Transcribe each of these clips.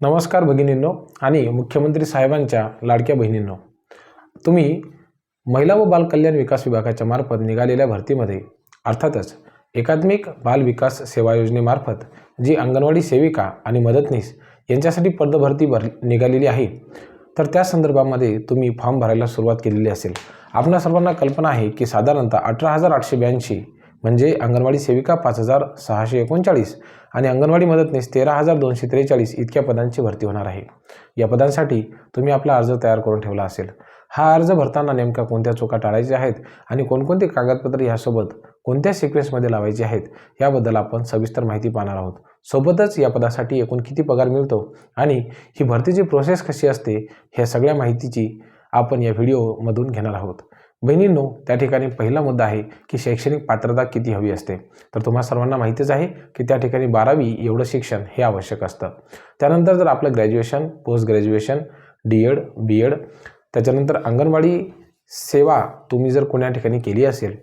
नमस्कार भगिनींनो आणि मुख्यमंत्री साहेबांच्या लाडक्या बहिणींनो. तुम्ही महिला व बालकल्याण विकास विभागाच्या मार्फत निघालेल्या भरतीमध्ये अर्थातच एकात्मिक बाल विकास सेवा योजनेमार्फत जी अंगणवाडी सेविका आणि मदतनीस यांच्यासाठी पदभरती भर निघालेली आहे तर त्या संदर्भामध्ये तुम्ही फॉर्म भरायला सुरुवात केलेली असेल. आपणा सर्वांना कल्पना आहे की साधारणतः अठरा हजार आठशे ब्याऐंशी म्हणजे अंगणवाडी सेविका पाच हजार सहाशे एकोणचाळीस आणि अंगणवाडी मदतनीस तेरा हजार दोनशे त्रेचाळीस इतक्या पदांची भरती होणार आहे. या पदांसाठी तुम्ही आपला अर्ज तयार करून ठेवला असेल. हा अर्ज भरताना नेमका कोणत्या चुका टाळायच्या आहेत आणि कोणकोणते कागदपत्र ह्यासोबत कोणत्या सिक्वेन्समध्ये लावायचे आहेत याबद्दल आपण सविस्तर माहिती पाहणार आहोत. सोबतच या पदासाठी एकूण किती पगार मिळतो आणि ही भरतीची प्रोसेस कशी असते ह्या सगळ्या माहितीची आपण या व्हिडिओमधून घेणार आहोत. बहिणींनो त्या ठिकाणी पहिला मुद्दा आहे की शैक्षणिक पात्रता किती हवी असते. तर तुम्हा सर्वांना माहितीच आहे की त्या ठिकाणी बारावी एवढं शिक्षण हे आवश्यक असतं. त्यानंतर जर आपलं graduation post graduation D Ed B Ed त्याच्यानंतर अंगणवाडी सेवा तुम्ही जर कोण्या ठिकाणी केली असेल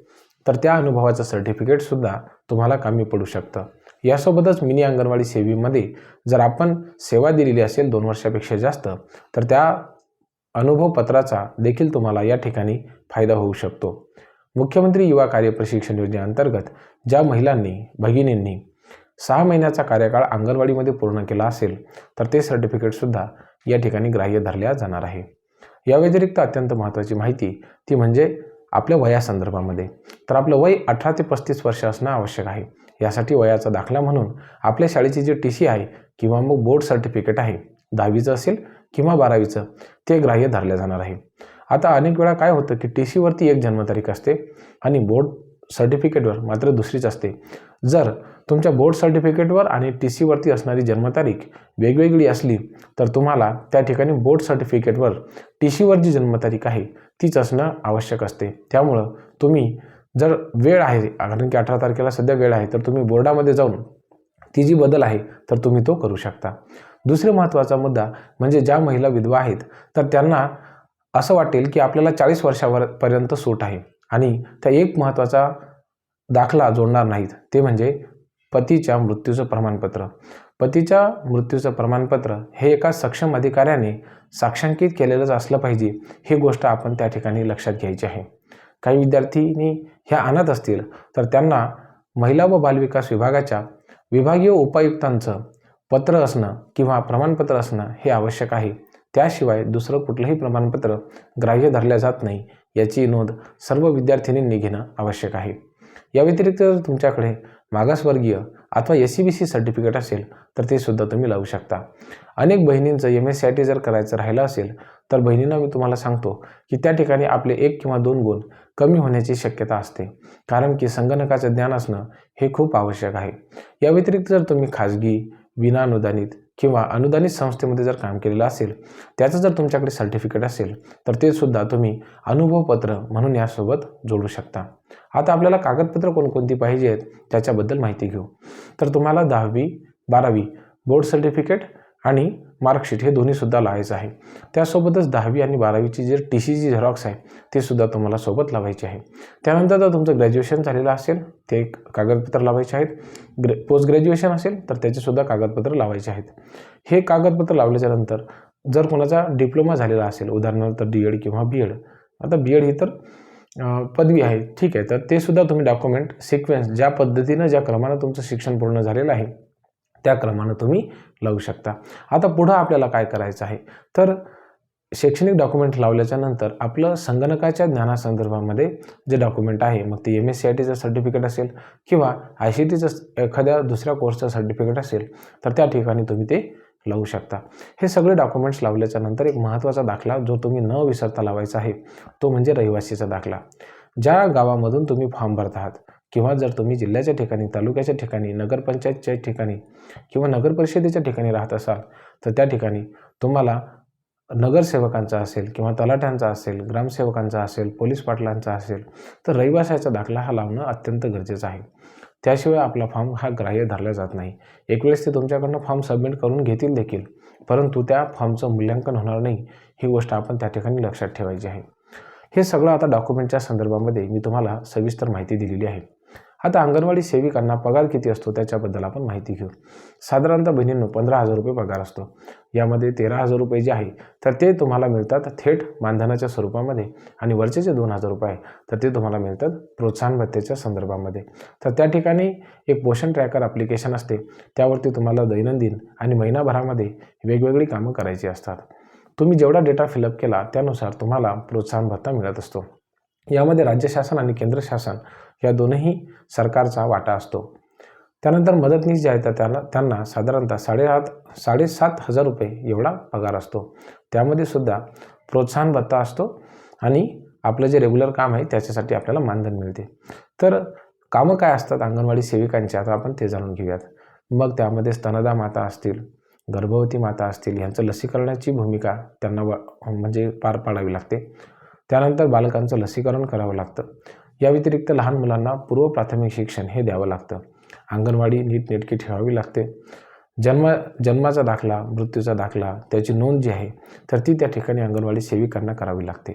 तर त्या अनुभवाचं सर्टिफिकेटसुद्धा तुम्हाला कामी पडू शकतं. यासोबतच मिनी अंगणवाडी सेवेमध्ये जर आपण सेवा दिलेली असेल दोन वर्षापेक्षा जास्त तर त्या अनुभवपत्राचा देखील तुम्हाला या ठिकाणी फायदा होऊ शकतो. मुख्यमंत्री युवा कार्य प्रशिक्षण योजनेअंतर्गत ज्या महिलांनी भगिनींनी सहा महिन्याचा कार्यकाळ अंगणवाडीमध्ये पूर्ण केला असेल तर ते सर्टिफिकेटसुद्धा या ठिकाणी ग्राह्य धरल्या जाणार आहे. या व्यतिरिक्त अत्यंत महत्त्वाची माहिती ती म्हणजे आपल्या वयासंदर्भामध्ये. तर आपलं वय अठरा ते पस्तीस वर्ष असणं आवश्यक आहे. यासाठी वयाचा दाखला म्हणून आपल्या शाळेची जी टी सी आहे किंवा मग बोर्ड सर्टिफिकेट आहे दहावीचं असेल किंवा बारावीचं ते ग्राह्य धरलं जाणार आहे. आता अनेक वेळा काय होतं की टी सीवरती एक जन्मतारीख असते आणि बोर्ड सर्टिफिकेटवर मात्र दुसरीच असते. जर तुमच्या बोर्ड सर्टिफिकेटवर आणि टी सीवरती असणारी जन्मतारीख वेगवेगळी असली तर तुम्हाला त्या ठिकाणी बोर्ड सर्टिफिकेटवर टी सीवर जी जन्मतारीख आहे तीच असणं आवश्यक असते. त्यामुळं तुम्ही जर वेळ आहे कारण की अठरा तारखेला सध्या वेळ आहे तर तुम्ही बोर्डामध्ये जाऊन ती जी बदल आहे तर तुम्ही तो करू शकता. दुसरे महत्त्वाचा मुद्दा म्हणजे ज्या महिला विधवा आहेत तर त्यांना असं वाटेल की आपल्याला चाळीस वर्षावर पर्यंत सूट आहे आणि त्या एक महत्त्वाचा दाखला जोडणार नाहीत. ते म्हणजे पतीच्या मृत्यूचं प्रमाणपत्र. पतीच्या मृत्यूचं प्रमाणपत्र हे एका सक्षम अधिकाऱ्याने साक्षांकित केलेलंच असलं पाहिजे ही गोष्ट आपण त्या ठिकाणी लक्षात घ्यायची आहे. काही विद्यार्थीनी ह्या आणत असतील तर त्यांना महिला व बालविकास विभागाच्या विभागीय उपायुक्तांचं पत्र असणं किंवा प्रमाणपत्र असणं हे आवश्यक आहे. त्याशिवाय दुसरं कुठलंही प्रमाणपत्र ग्राह्य धरल्या जात नाही याची नोंद सर्व विद्यार्थिनींनी घेणं आवश्यक आहे. या व्यतिरिक्त जर तुमच्याकडे मागासवर्गीय अथवा S C B C certificate असेल तर ते सुद्धा तुम्ही लावू शकता. अनेक बहिणींचं M S C I T जर करायचं राहिलं असेल तर बहिणींना मी तुम्हाला सांगतो की त्या ठिकाणी आपले एक किंवा दोन गुण कमी होण्याची शक्यता असते कारण की संगणकाचं ज्ञान असणं हे खूप आवश्यक आहे. या व्यतिरिक्त जर तुम्ही खाजगी विनाअनुदानित किंवा अनुदानित संस्थेमध्ये जर काम केलेलं असेल त्याचं जर तुमच्याकडे सर्टिफिकेट असेल तर ते सुद्धा तुम्ही अनुभवपत्र म्हणून यासोबत जोडू शकता. आता आपल्याला कागदपत्र कोणकोणती पाहिजे आहेत त्याच्याबद्दल माहिती घेऊ. तर तुम्हाला दहावी बारावी बोर्ड सर्टिफिकेट आणि मार्कशीट हे दोन्हीसुद्धा लावायचं आहे. त्यासोबतच दहावी आणि बारावीची जे टी सीची झेरॉक्स आहे ते सुद्धा तुम्हाला सोबत लावायचे आहे. त्यानंतर जर तुमचं ग्रॅज्युएशन झालेलं असेल ते एक कागदपत्र लावायचे आहेत. ग्र पोस्ट ग्रॅज्युएशन असेल तर त्याचेसुद्धा कागदपत्र लावायचे आहेत. हे कागदपत्र लावल्याच्यानंतर जर कोणाचा डिप्लोमा झालेला असेल उदाहरणार्थ डी एड किंवा बी एड आता बी एड ही तर पदवी आहे. ठीक आहे तर ते सुद्धा तुम्ही डॉक्युमेंट सिक्वेन्स ज्या पद्धतीनं ज्या क्रमानं तुमचं शिक्षण पूर्ण झालेलं आहे त्या क्रमानं तुम्ही लावू शकता. आता पुढं आपल्याला काय करायचं आहे? तर शैक्षणिक डॉक्युमेंट लावल्याच्या नंतर आपलं संगणकाच्या ज्ञानासंदर्भामध्ये जे डॉक्युमेंट आहे मग ते एम एस सी आय टीचं सर्टिफिकेट असेल किंवा आय सी टीचं एखाद्या दुसऱ्या कोर्सचं सर्टिफिकेट असेल तर त्या ठिकाणी तुम्ही ते लावू शकता. हे सगळे डॉक्युमेंट्स लावल्याच्या नंतर एक महत्त्वाचा दाखला जो तुम्ही न विसरता लावायचा आहे तो म्हणजे रहिवासीचा दाखला. ज्या गावामधून तुम्ही फॉर्म भरत आहात किंवा जर तुम्ही जिल्ह्याच्या ठिकाणी तालुक्याच्या ठिकाणी नगरपंचायतच्या ठिकाणी किंवा नगरपरिषदेच्या ठिकाणी राहत असाल तर त्या ठिकाणी तुम्हाला नगरसेवकांचा असेल किंवा तलाठ्यांचा असेल ग्रामसेवकांचा असेल पोलीस पाटलांचा असेल तर रहिवाशाचा दाखला हा लावणं अत्यंत गरजेचं आहे. त्याशिवाय आपला फॉर्म हा ग्राह्य धरला जात नाही. एक वेळेस ते तुमच्याकडनं फॉर्म सबमिट करून घेतील देखील परंतु त्या फॉर्मचं मूल्यांकन होणार नाही ही गोष्ट आपण त्या ठिकाणी लक्षात ठेवायची आहे. हे सगळं आता डॉक्युमेंटच्या संदर्भामध्ये मी तुम्हाला सविस्तर माहिती दिलेली आहे. आता अंगणवाडी सेविकांना पगार किती असतो त्याच्याबद्दल आपण माहिती घेऊ. साधारणतः बहिणींनो पंधरा हजार रुपये पगार असतो. यामध्ये तेरा हजार रुपये जे आहे तर ते तुम्हाला मिळतात थेट मानधनाच्या स्वरूपामध्ये आणि वरचे जे दोन हजार रुपये आहे तर ते तुम्हाला मिळतात प्रोत्साहन भत्त्याच्या संदर्भामध्ये. तर त्या ठिकाणी एक पोषण ट्रॅकर ॲप्लिकेशन असते. त्यावरती तुम्हाला दैनंदिन आणि महिनाभरामध्ये वेगवेगळी कामं करायची असतात. तुम्ही जेवढा डेटा फिलअप केला त्यानुसार तुम्हाला प्रोत्साहन भत्ता मिळत असतो. यामध्ये राज्य शासन आणि केंद्र शासन या दोनही सरकारचा वाटा असतो. त्यानंतर मदतनीस जे आहे तर त्यांना त्यांना साधारणतः साडेसात साडेसात हजार रुपये एवढा पगार असतो. त्यामध्ये सुद्धा प्रोत्साहन भत्ता असतो आणि आपलं जे रेग्युलर काम आहे त्याच्यासाठी आपल्याला मानधन मिळते. तर कामं काय असतात अंगणवाडी सेविकांची आता आपण ते जाणून घेऊयात. मग त्यामध्ये स्तनदा माता असतील गर्भवती माता असतील यांचं लसीकरणाची भूमिका त्यांना व म्हणजे पार पाडावी लागते. त्यानंतर बालकांचं लसीकरण करावं लागतं. या व्यतिरिक्त लहान मुलांना पूर्व प्राथमिक शिक्षण हे द्यावं लागतं. अंगणवाडी नीटनेटकी ठेवावी लागते. जन्म जन्माचा दाखला मृत्यूचा दाखला त्याची नोंद जी आहे तर ती त्या ठिकाणी अंगणवाडी सेविकांना करावी लागते.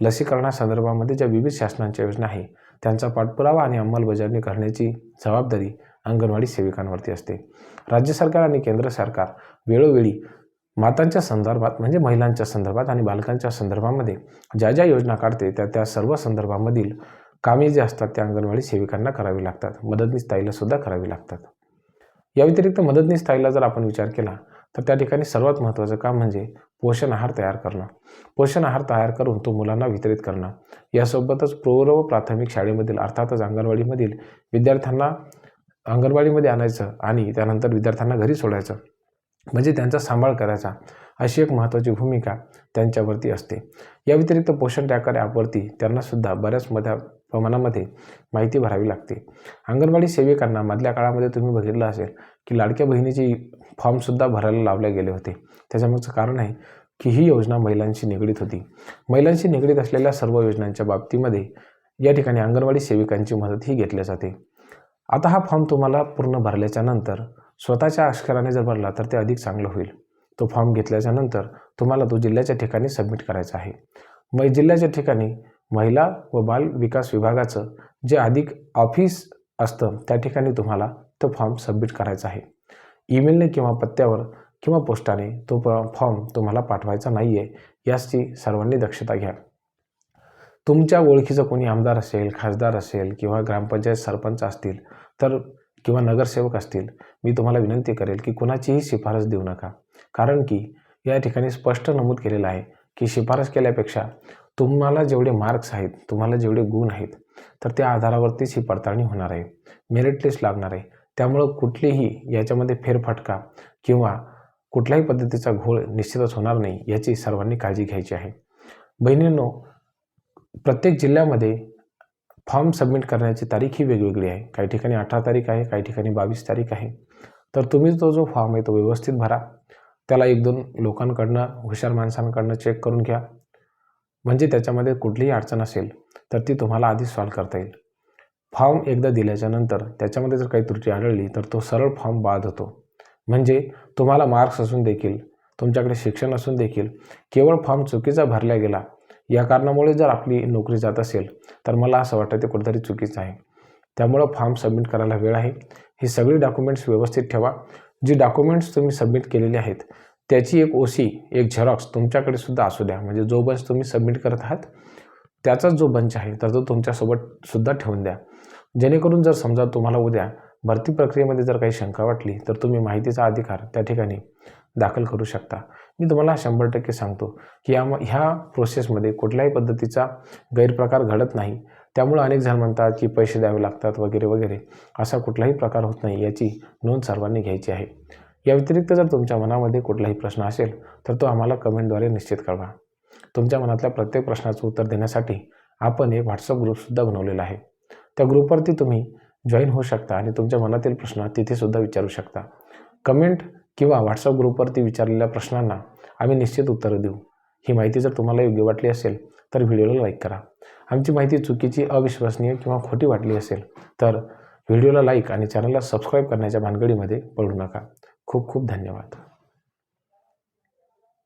लसीकरणासंदर्भामध्ये ज्या विविध शासनांच्या योजना आहे त्यांचा पाठपुरावा आणि अंमलबजावणी करण्याची जबाबदारी अंगणवाडी सेविकांवरती असते. राज्य सरकार आणि केंद्र सरकार वेळोवेळी मातांच्या संदर्भात म्हणजे महिलांच्या संदर्भात आणि बालकांच्या संदर्भामध्ये ज्या ज्या योजना काढते त्या त्या सर्व संदर्भामधील कामे जे असतात त्या अंगणवाडी सेविकांना करावी लागतात. मदतनीस ताईलासुद्धा करावी लागतात. या व्यतिरिक्त मदतनीस ताईला जर आपण विचार केला तर त्या ठिकाणी सर्वात महत्त्वाचं काम म्हणजे पोषण आहार तयार करणं. पोषण आहार तयार करून तो मुलांना वितरित करणं. यासोबतच प्रौढ व प्राथमिक शाळेमधील अर्थातच अंगणवाडीमधील विद्यार्थ्यांना अंगणवाडीमध्ये आणायचं आणि त्यानंतर विद्यार्थ्यांना घरी सोडायचं. म्हणजे त्यांचा सांभाळ करायचा. अशी एक महत्त्वाची भूमिका त्यांच्यावरती असते. या व्यतिरिक्त पोषण ट्रॅकर ॲपवरती त्यांनासुद्धा बऱ्याच मोठ्या प्रमाणामध्ये माहिती भरावी लागते. अंगणवाडी सेविकांना मधल्या काळामध्ये तुम्ही बघितलं असेल की लाडक्या बहिणीची फॉर्मसुद्धा भरायला लावले गेले होते. त्याच्यामागचं कारण आहे की ही योजना महिलांशी निगडीत होती. महिलांशी निगडीत असलेल्या सर्व योजनांच्या बाबतीमध्ये या ठिकाणी अंगणवाडी सेविकांची मदत ही घेतली जाते. आता हा फॉर्म तुम्हाला पूर्ण भरल्याच्या नंतर स्वतःच्या अक्षराने जर भरला तर ते अधिक चांगलं होईल. तो फॉर्म घेतल्याच्या नंतर तुम्हाला तो जिल्ह्याच्या ठिकाणी सबमिट करायचा आहे. मग जिल्ह्याच्या ठिकाणी महिला व बाल विकास विभागाचं जे अधिक ऑफिस असतं त्या ठिकाणी तुम्हाला तो फॉर्म सबमिट करायचा आहे. ईमेलने किंवा पत्त्यावर किंवा पोस्टाने तो फॉर्म तुम्हाला पाठवायचा नाही आहे याची सर्वांनी दक्षता घ्या. तुमच्या ओळखीचं कोणी आमदार असेल खासदार असेल किंवा ग्रामपंचायत सरपंच असतील तर किंवा नगरसेवक असतील मी तुम्हाला विनंती करेल की कुणाचीही शिफारस देऊ नका. कारण की या ठिकाणी स्पष्ट नमूद केलेलं आहे की शिफारस केल्यापेक्षा तुम्हाला जेवढे मार्क्स आहेत तुम्हाला जेवढे गुण आहेत तर त्या आधारावरतीच ही पडताळणी होणार आहे. मेरिट लिस्ट लागणार आहे. त्यामुळं कुठलीही याच्यामध्ये फेरफटका किंवा कुठल्याही पद्धतीचा घोळ निश्चितच होणार नाही याची सर्वांनी काळजी घ्यायची आहे. बहिणींनो प्रत्येक जिल्ह्यामध्ये फॉर्म सबमिट करण्याची तारीख ही वेगवेगळी आहे. काही ठिकाणी अठरा तारीख आहे काही ठिकाणी बावीस तारीख आहे. तर तुम्ही तो जो फॉर्म आहे तो व्यवस्थित भरा. त्याला एक दोन लोकांकडनं हुशार माणसांकडनं चेक करून घ्या. म्हणजे त्याच्यामध्ये कुठलीही अडचण असेल तर ती तुम्हाला आधीच सॉल्व करता येईल. फॉर्म एकदा दिल्याच्यानंतर त्याच्यामध्ये जर काही त्रुटी आढळली तर तो सरळ फॉर्म बाद होतो. म्हणजे तुम्हाला मार्क्स असून देखील तुमच्याकडे शिक्षण असून देखील केवळ फॉर्म चुकीचा भरला गेला या कारणामुळे जर आपली नोकरी जात असेल तर मला असं वाटतं ते कुठेतरी चुकीचं आहे. त्यामुळं फॉर्म सबमिट करायला वेळ आहे. ही सगळी डॉक्युमेंट्स व्यवस्थित ठेवा. जी डॉक्युमेंट्स तुम्ही सबमिट केलेली आहेत त्याची एक ओसी एक झेरॉक्स तुमच्याकडे सुद्धा असू द्या. म्हणजे जो बंच तुम्ही सबमिट करत आहात त्याचाच जो बंच आहे तर तो तुमच्यासोबत सुद्धा ठेवून द्या. जेणेकरून जर समजा तुम्हाला उद्या भरती प्रक्रियेमध्ये जर काही शंका वाटली तर तुम्ही माहितीचा अधिकार त्या ठिकाणी दाखल करू शकता. मी तुम्हाला शंभर टक्के सांगतो की या ह्या प्रोसेसमध्ये कुठल्याही पद्धतीचा गैरप्रकार घडत नाही. त्यामुळं अनेक जण म्हणतात की पैसे द्यावे लागतात वगैरे वगैरे. असा कुठलाही प्रकार होत नाही याची नोंद सर्वांनी घ्यायची आहे. या व्यतिरिक्त जर तुमच्या मनामध्ये कुठलाही प्रश्न असेल तर तो आम्हाला कमेंटद्वारे निश्चित कळवा. तुमच्या मनातल्या प्रत्येक प्रश्नाचं उत्तर देण्यासाठी आपण एक व्हॉट्सअप ग्रुपसुद्धा बनवलेला आहे. त्या ग्रुपवरती तुम्ही जॉईन होऊ शकता आणि तुमच्या मनातील प्रश्न तिथेसुद्धा विचारू शकता. कमेंट किंवा व्हॉट्सअप ग्रुपवरती विचारलेल्या प्रश्नांना आम्ही निश्चित उत्तरं देऊ. ही माहिती जर तुम्हाला योग्य वाटली असेल तर व्हिडिओला लाईक करा. आमची माहिती चुकीची अविश्वसनीय किंवा खोटी वाटली असेल तर व्हिडिओला लाईक आणि चॅनलला सबस्क्राईब करण्याच्या भानगडीमध्ये पडू नका. खूप खूप धन्यवाद.